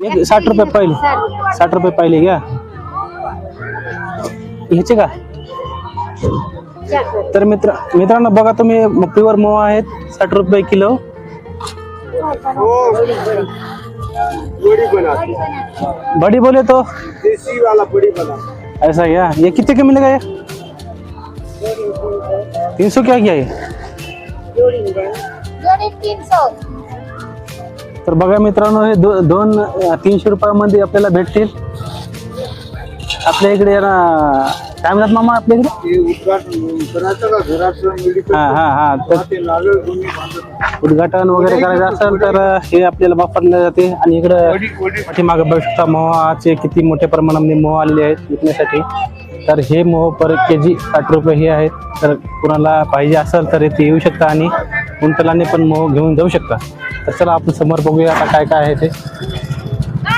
साठ रुपये पहिले। साठ रुपये पहिले घ्या ह्याचे का तर मित्र मित्रांनो, बघा तुम्ही, प्युअर मोहा आहेत, साठ रुपये किलो. बड़ी बोले तो. देसी वाला बड़ी बना ऐसा क्या? ये कितने का मिलेगा ये? तीन सौ क्या किया ये? तीन सौ। तर बघा मित्रांनो हे दो, दोन तीनशे रुपयामध्ये आपल्याला भेटतील. आपल्या इकडे काय म्हणतात मामा आपल्या इकडे? उद्घाटन हा हा हा. तर वगैरे करायचं असेल तर हे आपल्याला वापरले जाते. आणि इकडं पाठीमागे बघू शकता मोहाचे किती मोठ्या प्रमाणामध्ये मोह आलेले आहेत विकण्यासाठी. तर हे मोह पर के जी साठ रुपये हे आहेत तर कुणाला पाहिजे असेल तर इथे येऊ शकता आणि कुंटलाने पण मोह घेऊन जाऊ शकता. तर चला आपण समोर बघूया आता काय काय आहे ते.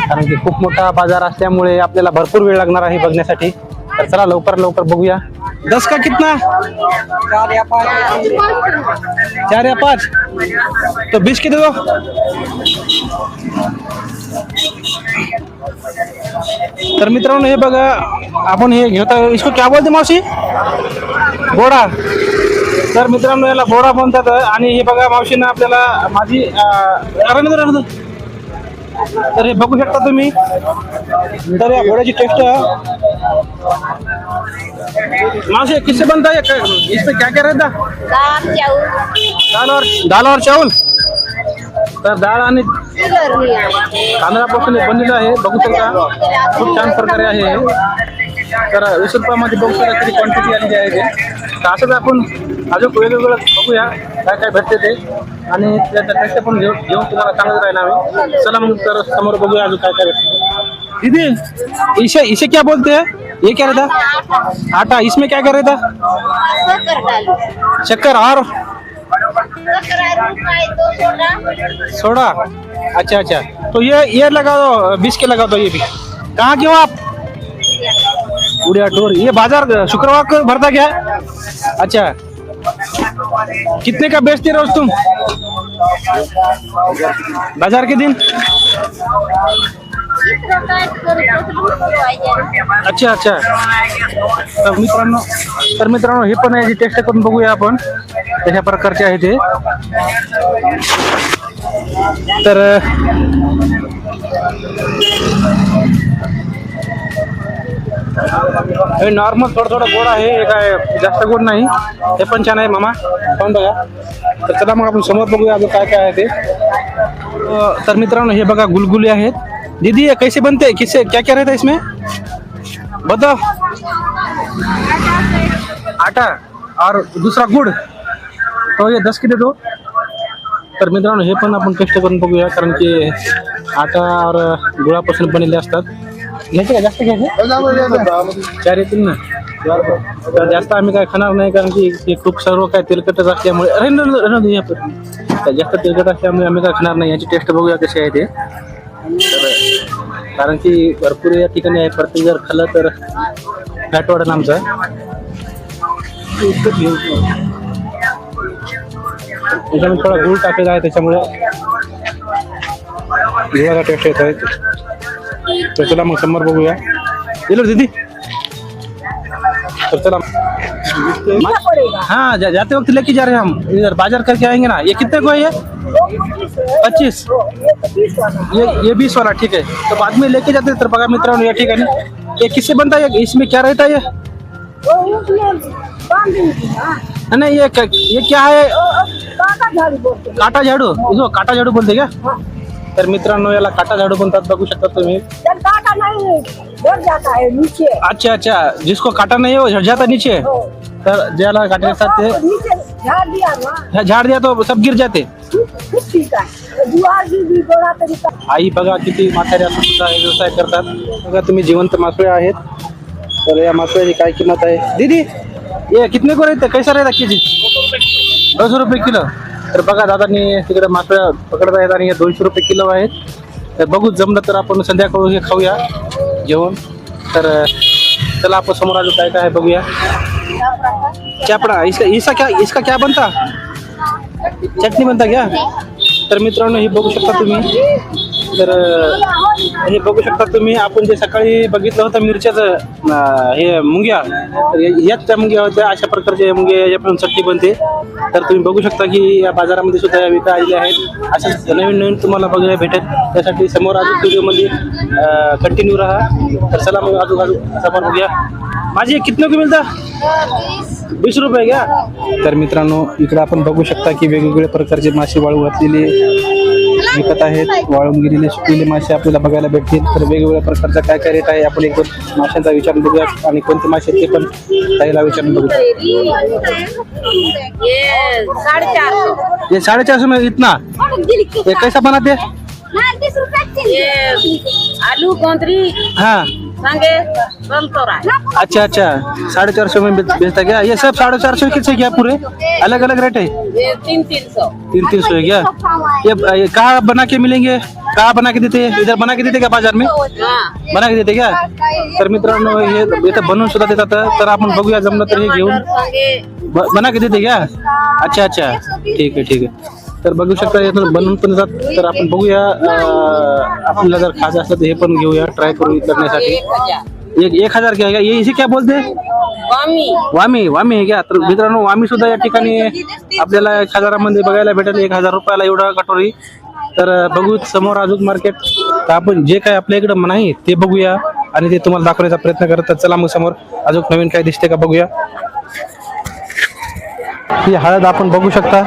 कारण की खूप मोठा बाजार असल्यामुळे आपल्याला भरपूर वेळ लागणार आहे बघण्यासाठी. तर चला लवकर लवकर बघूया. दस का कितना? चार या पाच. तो बीस किती दो? तर मित्रांनो हे बघा आपण हे घेतो इसको क्या बोलते मावशी? बोडा. तर मित्रांनो याला बोडा म्हणतात आणि हे बघा मावशीनं आपल्याला माझी. तर हे बघू शकता तुम्ही. तर या घोड्याची टेस्ट मावशी किससे बनता है इसमें क्या क्या रहता? दाल और दाल और चावल? तर डाळ आणि. तांदळापासून बनलेलं आहे. बघू शकता खूप छान प्रकारे आहे हे. तर वीस रुपयामध्ये बघू शकता किती क्वांटिटी आलेली आहे ते. तर असंच आपण अजून वेगवेगळं बघूया काय काय भेटते ते. आणि त्याचा टेस्ट पण घेऊ घेऊन तुम्हाला सांगत राहील आम्ही. चला मग तर समोर बघूया अजून काय काय भेटते. दीदी इसे इसे क्या बोलते? हैं ये क्या रहता आटा इसमें क्या रहता साखर डाली शक्कर और सोडा? अच्छा अच्छा। तो ये ये लगा दो, बीस के लगा दो ये भी। कहाँ क्यों आप? उड़िया टूर ये बाज़ार शुक्रवार को भरता क्या? अच्छा। कितने का बेचते रोज तुम? बाज़ार के दिन? अच्छा अच्छा. तर मित्रांनो तर मित्रांनो हे पण आहे टेस्ट करून बघूया आपण. कशा प्रकारचे आहे ते तर हे नॉर्मल थोडं थोडं गोड आहे हे काय जास्त गोड नाही. हे पण छान आहे मामा. पाहून बघा. तर चला मग आपण समोर बघूया अजून काय काय आहे ते. तर मित्रांनो हे बघा गुलगुले आहेत. दीदी ये कैसे बनते हैं किससे क्या क्या रहता है इसमें बताओ आटा और दूसरा गुड़ तो ये दस किलो दो तर मित्रांनो हे पण आपण टेस्ट करून बघूया कारण की आटा और गुळापासून बनलेले असतात घ्यायचे का जास्त घ्यायचे चार येतील ना तर जास्त आम्ही काय खाणार नाही कारण की ते खूप सर्व काय तेलकटच असल्यामुळे जास्त तेलकट असल्यामुळे आम्ही काय खाणार नाही याची टेस्ट बघूया कशी आहे ते कारण की भरपूर या ठिकाणी आहे. प्रत्येक जर खाल्लं तर फॅट वाढेल आमचं. त्याच्यामध्ये थोडा गुळ टाकलेला आहे त्याच्यामुळे गुळाचा टेस्ट येत आहे तर चला मग समोर बघूया. दिलं दीदी. तर चला. हाँ जा, जाते वक्त लेके जा रहे हैं हम। इधर बाज़ार करके आएँगे ना। ये कितने को है ये? पच्चीस। ये ये बीस वाला ठीक है। तो बाद में लेके जाते तर बघा मित्रांनो या ठिकाणी ये किससे बनता है? इसमें क्या रहता है ये? नहीं, ये ये क्या है? काटा झाडू। इसको काटा झाडू बोलते क्या? तर मित्रांनो याला काटा झाडू म्हणतात बघू शकता तुम्ही। काटा नहीं अच्छा अच्छा जिसको काटा नहीं है वो झड़ जाता नीचे? तर ज्याला काटे नीचे झाड़ दिया ना. ह्या झाड दिया तो सब गिर जाते. खूब ठीक जुआर भी भी बड़ा तरीका आई बघा किती असून सुद्धा हे व्यवसाय करतात. बघा तुम्ही जिवंत मासोळे आहेत. तर या मासोळ्याची काय किंमत आहे? दीदी ये कितने को रहते कैसा रहता के जी दोनशे रुपये किलो. तर बघा दादांनी तिकडे मासोळ्या पकडत आहेत आणि हे दोनशे रुपये किलो आहेत. तर बघू जमलं तर आपण संध्याकाळी हे खाऊया जेवण. तर चला आपण समोर आलो काय काय बघूया चापडा इसका इसका क्या इसका क्या बनता? चटणी बनता क्या? तर मित्रांनो हे बघू शकता तुम्ही. तर हे बघू शकता तुम्ही. आपण जे सकाळी बघितलं होतं मिरच्याचं हे मुंग्या तर याच त्या मुंग्या होत्या. अशा प्रकारच्या मुंग्या याच्यापासून चटणी बनते. तर तुम्ही बघू शकता की या बाजारामध्ये सुद्धा या विका आलेल्या आहेत. अशाच नवीन नवीन तुम्हाला बघायला भेटेल. त्यासाठी समोर अजून व्हिडिओमध्ये कंटिन्यू राहा. तर चला मग अजून अजून समोर बघूया. माझी कितने को मिळता वीस रुपये घ्या तर मित्रांनो इकडे आपण बघू शकता की वेगवेगळ्या प्रकारचे मासे वाळू घातलेले विकत आहेत. वाळून गेलेले सुकलेले मासे आपल्याला बघायला भेटतील. तर वेगवेगळ्या प्रकारचा काय काय रेट आहे आपण एक दोन माशांचा विचार बघूया आणि कोणते मासे आहेत ते पण ताईला विचारून बघूया ये साढ़े चार सौ इतना? ये कैसा बनाते? आलू गोंदरी हाँ. अच्छा अच्छा. साढ़े चार सौ में बेच- बेचता क्या? ये सब साढ़े चार सौ किससे क्या पूरे? अलग अलग रेट है? तीन तीन सौ। तीन तीन सौ है क्या? ये, ये कहाँ बना के मिलेंगे? कहाँ बना के देते हैं? इधर बना के देते क्या बाजार में? बना के देते क्या? तर मित्रांनो हे इथं बनवून सुद्धा देतात तर आपण बघूया जमलं तर हे घेऊन. बना के देते क्या? अच्छा अच्छा. ठीक आहे ठीक आहे तर बघू शकता यातून बनवून पण जातात तर आपण बघूया आपल्याला जर खायचं असलं तर हे पण घेऊया ट्राय करू करण्यासाठी. एक एक हजार क्या है क्या? ये इसे क्या बोलते? वामी. वामी आहे का तर मित्रांनो वामी सुद्धा या ठिकाणी आपल्याला एक हजारामध्ये बघायला भेटेल. एक हजार रुपयाला एवढा कटोरी. तर बघू समोर अजून मार्केट तर आपण जे काय आपल्या इकडं नाही ते बघूया. आणि ते तुम्हाला दाखवण्याचा प्रयत्न करत तर चला मग समोर. अजून नवीन काय दिसते का बघूया. ही हळद आपण बघू शकता.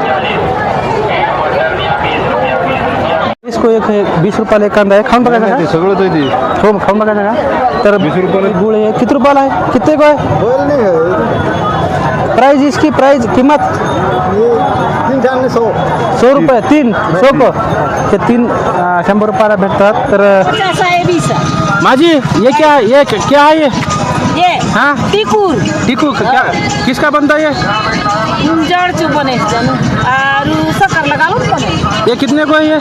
है बीस रुपयाला एक कांदा आहे. खाऊन बघायचा का? सगळं ते हो खाऊन बघायचा का तर वीस रुपयाला गुळ आहे. किती रुपयाला आहे? किती काय प्राइस इसकी प्राइस कीमत? तीन चार सौ. सौ रुपये तीन. सौ को? ते तीन अं, शंभर रुपयाला भेटतात. तर पचास माझी ये क्या है? ये क्या क्या है ये ये हाँ टिकुर टीकू क्या किसका बनता है ये? जड़ चु बने आरू शक्कर लगा लो बने. ये कितने को है ये?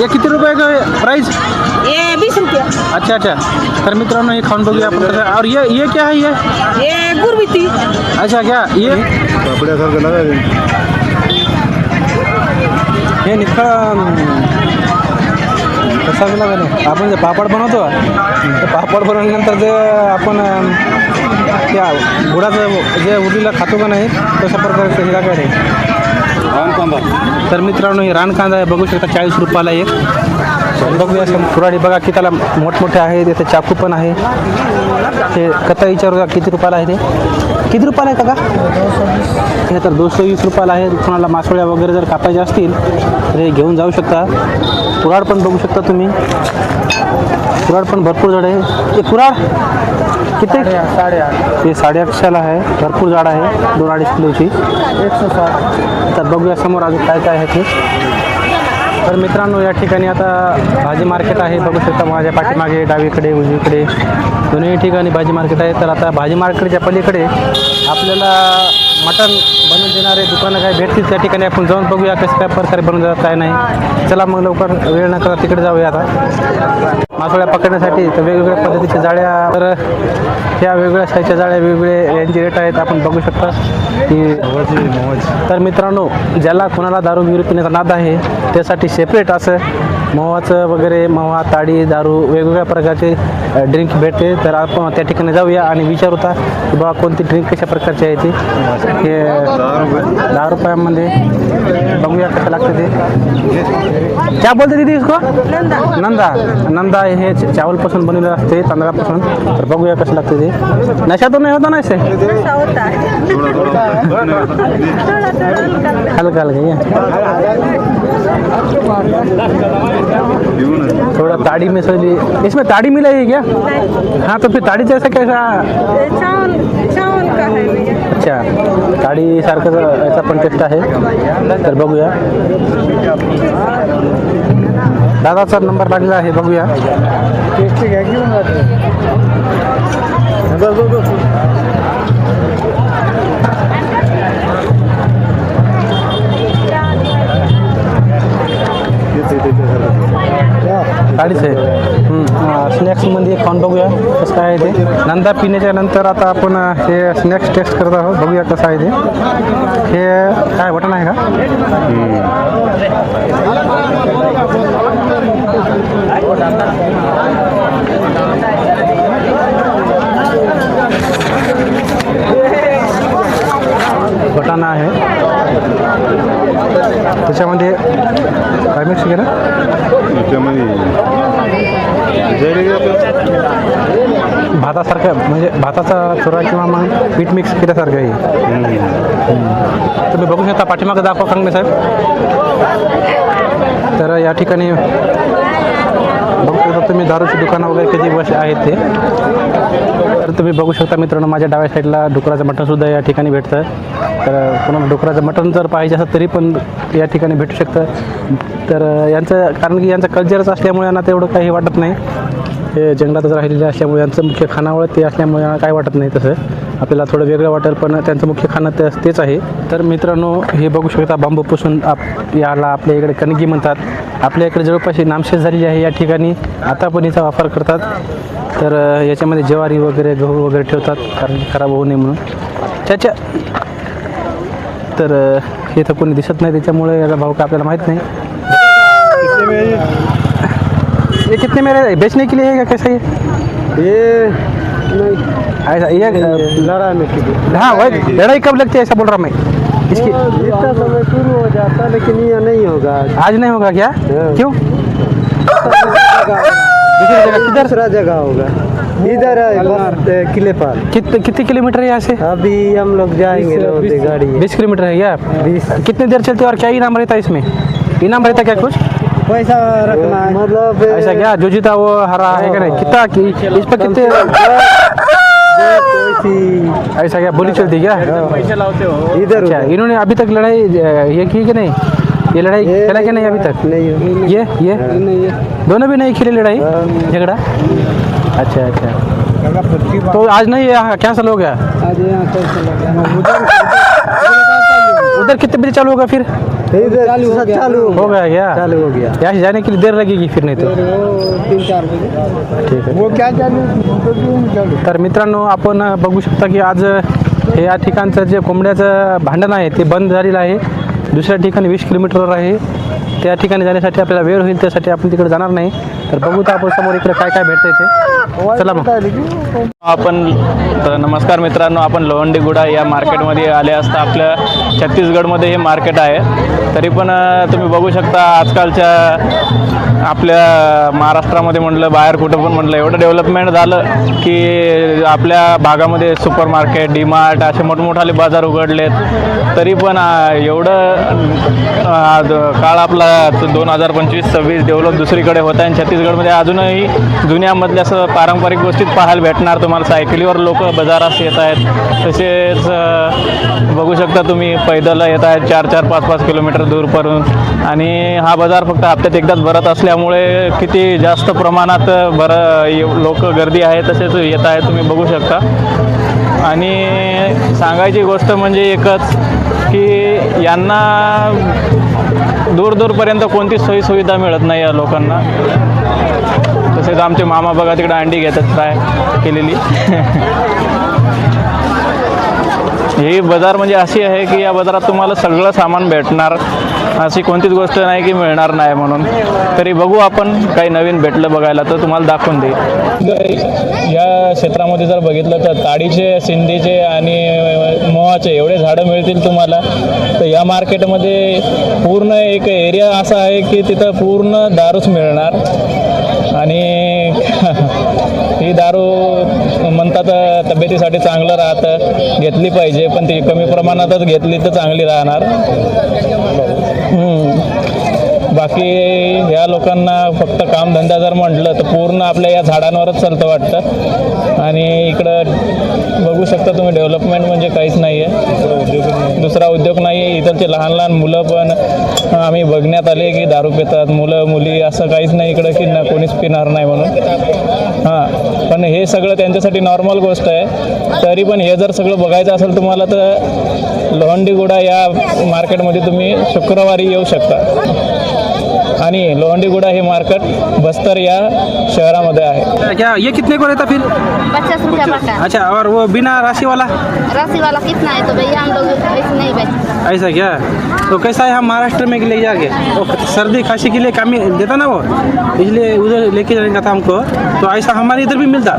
ये किती रुपये का है प्राइस ये बीस रुपया। अच्छा अच्छा। तर मित्रांनो हे खाऊन बघूया आपण कसं. और ये ये क्या है ये? ये गुरबीती अच्छा क्या? ये? कपड्यासारखं लागा हे निखळ कसा गेला आपण जे पापड बनवतो ते पापड बनवल्यानंतर जे आपण अं, त्या गुडाचं जे उरलेलं खातो का नाही तशा प्रकारचं हिरा काय रे. तर मित्रांनो हे रान कांदा आहे. बघू शकता चाळीस रुपयाला एक. बघूया कुराडी बघा की त्याला मोठमोठे आहेत इथे चाकू पण आहे. ते कथा विचारू किती रुपयाला आहे ते. किती रुपयाला आहे काका? हे तर दोनशे वीस रुपयाला आहे. कोणाला मासोळ्या वगैरे जर कापायच्या असतील तर हे घेऊन जाऊ शकता. कुराड पण बघू शकता तुम्ही. कुराड पण भरपूर झाड आहे ते कुराड किती? साडेआठ ते साडेआठशेला आहे. भरपूर झाड आहे दोन अडीच किलोची. एकशे साठ. तर बघूया समोर अजून काय काय आहे ते. तर मित्रांनो या ठिकाणी आता भाजी मार्केट आहे. बघू शकता माझ्या पाठीमागे डावीकडे उजवीकडे दोन्ही ठिकाणी भाजी मार्केट आहे. तर आता भाजी मार्केटच्या पलीकडे आपल्याला मटण बनवून देणारे दुकानं काय भेटतील त्या ठिकाणी आपण जाऊन बघूया कसं काय प्रकारे बनवून जातात काय नाही. चला मग लवकर वेळ न करा तिकडे जाऊया आता. मासोळ्या पकडण्यासाठी तर वेगवेगळ्या पद्धतीच्या जाळ्या तर ह्या वेगवेगळ्या साईजच्या जाळ्या वेगवेगळे यांचे रेट आहेत आपण बघू शकता. की तर मित्रांनो ज्याला कोणाला दारू बिरू पिण्याचा नाद आहे त्यासाठी सेपरेट असं. मवाचं वगैरे मवा ताडी दारू वेगवेगळ्या प्रकारचे ड्रिंक भेटते. तर आपण त्या ठिकाणी जाऊया आणि विचारूता की बाबा कोणती ड्रिंक कशा प्रकारची आहे ती. हे दहा रुपयामध्ये. बघूया कसं लागतं ते क्या बोलते दीदी इसको नंदा। नंदा। हे च- चावलपासून बनवलेलं असते तांदळापासून तर बघूया कसं लागतं ते नशा तो नाही होता ना इसे? हल्का हल्का ये थोड़ा ताड़ी में सोली इसमें ताड़ी मिला है क्या? हाँ तो फिर ताड़ी जैसा कैसा? चावल चावल का है अच्छा ताडी सारखं याचा पण टेस्ट आहे तर बघूया. दादाचा नंबर लागलेला आहे बघूया. टेस्टी घ्या घेऊन जाते साडीच आहे स्नॅक्समध्ये एक खाउन बघूया, कसं काय आहे ते? नंदा पिण्याच्या नंतर आता अपन ये स्नैक्स टेस्ट करत आहोत. बगू कस है ते. हे काय, बटन का? बटाणा है याच्यामध्ये काय मिक्स केलं? त्याच्यामध्ये भातासारखं म्हणजे भाताचा चुरा किंवा मग पीठ मिक्स केल्यासारखं आहे. तुम्ही बघू शकता पाठीमागं दाखवा सांगणे साहेब? तर या ठिकाणी बघू शकता तुम्ही दारूची दुकानं वगैरे कधी बस आहेत ते. तर तुम्ही बघू शकता मित्रांनो माझ्या डाव्या साईडला डुकराचं मटणसुद्धा या ठिकाणी भेटतं. तर पुन्हा डुकराचं मटण जर पाहिजे असेल तरी पण या ठिकाणी भेटू शकतं. तर यांचं कारण की यांचं कल्चरच असल्यामुळे यांना तेवढं काही वाटत नाही. हे जंगलातच राहिलेले असल्यामुळे यांचं मुख्य खानावळ ते असल्यामुळे यांना काय वाटत नाही तसं. आपल्याला थोडं वेगळं वाटेल पण त्यांचं मुख्य खाणं ते तेच आहे. तर मित्रांनो हे बघू शकता बांबूपासून आप याला आपल्या इकडे कणगी म्हणतात. आपल्या इकडे जवळपास ही नामशेष झालेली आहे या ठिकाणी आता पण हिचा वापर करतात. तर याच्यामध्ये ज्वारी वगैरे गहू वगैरे ठेवतात कारण की खराब होऊ नये म्हणून. त्याच्या तर हे तर कोणी दिसत नाही त्याच्यामुळे याचा भाव काय आपल्याला माहीत नाही. ये कितने में रहे- बेचने के लिए है या कैसा ये ऐसा ये अ, लड़ा में की हाँ वही लड़ाई कब लगती है ऐसा बोल रहा मैं? इसकी इतना समय शुरू हो जाता है लेकिन ये नहीं होगा आज। नहीं होगा क्या? हाँ। क्यों? किधर? दूसरा जगह होगा। इधर है किले पर कितने कितने किलोमीटर है यहाँ से? अभी हम लोग जाएँगे गाड़ी। बीस किलोमीटर है क्या? बीस। कितनी देर चलती है और क्या इनाम रहता है इसमें? इनाम रहता क्या कुछ? पैसा रखना है। मतलब ऐसा क्या? जो जीता वो हरा है क्या नहीं? कितना कि- इस पर कितने ऐसा क्या? बोली चलती है। क्या इधर अच्छा उधर। इन्होंने अभी तक लड़ाई ये की कि नहीं? ये लड़ाई ये खेला कि नहीं अभी तक? नहीं हो- ये ये? नहीं है। दोनों भी नहीं खेले लड़ाई? हाँ। झगड़ा? अच्छा अच्छा। तो आज नहीं यहाँ कैंसिल हो गया? आज यहाँ उधर कितने बजे चालू होगा फिर? इधर चालू हो गया. चालू हो गया क्या चालू हो गया. यहाँ से जाने के लिए देर लगेगी फिर नहीं तो. तीन चार बजे. ठीक आहे. वो क्या चालू तर मित्रांनो आपण बघू शकता की आज हे या ठिकाणचं जे कोंबड्याचं भांडण आहे ते बंद झालेलं आहे. दुसऱ्या ठिकाणी वीस किलोमीटरवर आहे. त्या ठिकाणी जाण्यासाठी आपल्याला वेळ होईल त्यासाठी आपण तिकडे जाणार नाही. तर बघू तर आपण समोर इकडे काय काय भेटतंय ते. चला मग. आपण तर नमस्कार मित्रांनो आपण लोहंडीगुडा या मार्केटमध्ये आले असता. आपल्या छत्तीसगडमध्ये हे मार्केट आहे. तरी पण तुम्ही बघू शकता आजकालच्या आपल्या महाराष्ट्रामध्ये म्हटलं बाहेर कुठं पण म्हटलं एवढं डेव्हलपमेंट झालं की आपल्या भागामध्ये सुपर मार्केट डी मार्ट असे मोठमोठाले बाजार उघडलेत. तरी पण एवढं काळ आपला दोन हजार पंचवीस सव्वीस डेव्हलप दुसरीकडे होत आहे आणि छत्तीसगडमध्ये अजूनही जुन्यामधल्या असं पारंपरिक गोष्टीत पाहायला भेटणार तुम्हाला. सायकलीवर लोक बाजारात येत आहेत. तसेच बघू शकता तुम्ही पैदल येत आहेत चार चार पाच पाच किलोमीटर दूरपर्यंत. आणि हा बाजार फक्त हप्त्यात एकदाच भरत असल्यामुळे किती जास्त प्रमाणात बरं लोक गर्दी आहे तसेच येत आहे तुम्ही बघू शकता. आणि सांगायची गोष्ट म्हणजे एकच की यांना दूर दूरपर्यंत कोणतीच सोयीसुविधा मिळत नाही या लोकांना. तसेच आमचे मामा बघा तिकडे अंडी घेतात फ्राय केलेली. ही बाजार म्हणजे अशी आहे की या बाजारात तुम्हाला सगळं सामान भेटणार. अशी कोणतीच गोष्ट नाही की मिळणार नाही म्हणून. तरी बघू आपण काही नवीन भेटलं बघायला तर तुम्हाला दाखवून देईल. या क्षेत्रामध्ये जर बघितलं तर ताडीचे सिंधीचे आणि मोहाचे एवढे झाडं मिळतील तुम्हाला. तर या मार्केटमध्ये पूर्ण एक एरिया असा आहे की तिथं पूर्ण दारूच मिळणार. आणि ही दारू म्हणतात तब्येतीसाठी चांगलं राहतं घेतली पाहिजे पण ती कमी प्रमाणातच घेतली तर चांगली राहणार. बाकी या लोकांना फक्त कामधंदा जर म्हटलं तर पूर्ण आपल्या या झाडांवरच चालतं वाटतं. आणि इकडं बघू शकता तुम्ही डेव्हलपमेंट म्हणजे काहीच नाही आहे दुसरा उद्योग नाही आहे इथलचे लहान लहान मुलं पण आम्ही बघण्यात आले की दारू पितात. मुलं मुली असं काहीच नाही इकडं की ना कोणीच पिणार नाही म्हणून. हां पण हे सगळं त्यांच्यासाठी नॉर्मल गोष्ट आहे. तरी पण हे जर सगळं बघायचं असेल तुम्हाला तर लोहंडीगुडा या मार्केटमध्ये तुम्ही शुक्रवारी येऊ शकता. आणि लोहंडीगुडा हे मार्केट बस्तर या शहरामध्ये आहे. क्या ये कितने को रहता फिर? पचास रुपया बटा अच्छा और वो बिना राशि वाला रस्सी वाला कितना है तो भैया हम लोग ऐसे नहीं बेचते ऐसा क्या? तो कैसा है हम महाराष्ट्र में ले जाके? वो सर्दी खांसी के लिए काम देता ना वो? इसलिए उधर लेके जाने का था हमको। तो ऐसा हमारे इधर भी मिलता।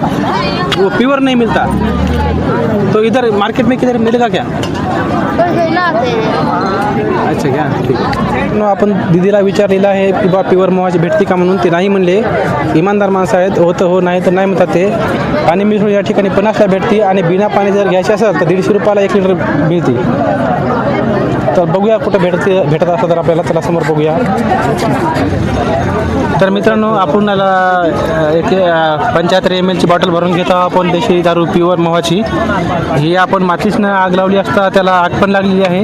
वो प्योर नहीं मिलता। तो इधर मार्केट में किधर मिलेगा क्या? तो हैं। अच्छा क्या? ठीक। आपण दिदीला विचारलेलं आहे की बा पिवर मोहाची भेटते का म्हणून ते नाही म्हणले. इमानदार माणसं आहेत होतं हो नाही तर नाही म्हणतात ते. पाणी मिसळून या ठिकाणी पन्नासला भेटते आणि बिना पाणी जर घ्यायचे असेल तर दीडशे रुपयाला एक लिटर मिळते. तर बघूया कुठं भेटते भेटत असतं तर आपल्याला त्याला समोर बघूया. तर मित्रांनो आपण याला एक पंच्याहत्तर एम एलची बॉटल भरून घेतो आपण देशी दारू प्युअर मोहाची. ही आपण मातीसनं आग लावली असता त्याला आग पण लागलेली आहे.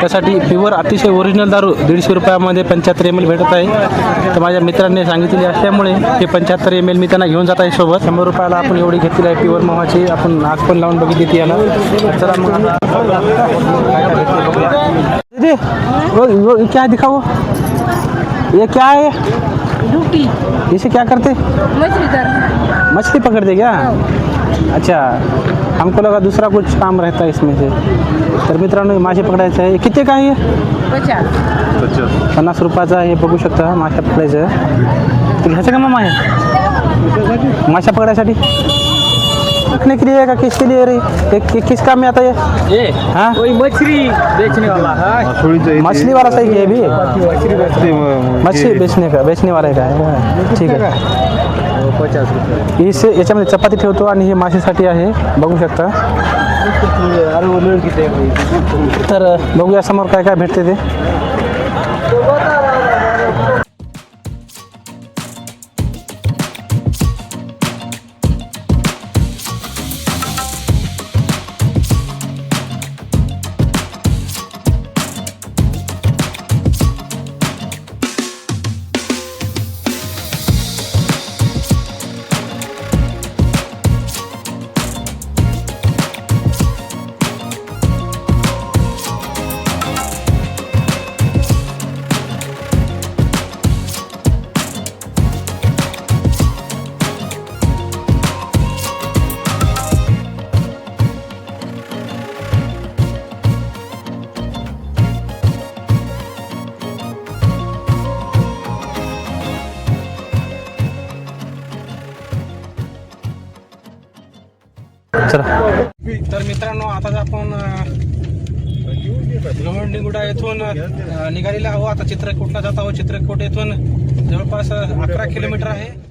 त्यासाठी प्युअर अतिशय ओरिजिनल दारू दीडशे रुपयामध्ये पंच्याहत्तर एम एल भेटत आहे. तर माझ्या मित्रांनी सांगितलेली असल्यामुळे हे पंच्याहत्तर एम एल मी त्यांना घेऊन जात आहे सोबत. शंभर रुपयाला आपण एवढी घेतलेली आहे प्युअर मोहाची. आपण आग पण लावून बघितली ती याला. चला मग दीदी वो वो क्या दिखाओ? ये क्या है? इसे क्या करते? मछली पकड़ते क्या? अच्छा हमको लगा दूसरा कुछ काम रहता है इसमें से। तर मित्रांनो मासे पकडायचं आहे. किती काय आहे? पन्नास रुपयाचा हे बघू शकता. मासे पकडायचं घ्यायचं का मामा हे माशा पकडायसाठी? रखने के लिए का किसके लिए रे? ये कि, किस काम में आता है ये हाँ? मछली बेचने वाला है? मछली वाला सही है भी मछली बेचने का बेचने वाला का आहे ठीक रुपये। इस याच्यामध्ये चपाती ठेवतो आणि हे मासेसाठी आहे बघू शकता। तर बघूया समोर काय काय भेटते ते। चला. तर मित्रांनो आता आपण लोहंडीगुडा येथून निघालेला आहो आता चित्रकूटला जात आहोत. चित्रकूट येथून जवळपास अकरा किलोमीटर आहे.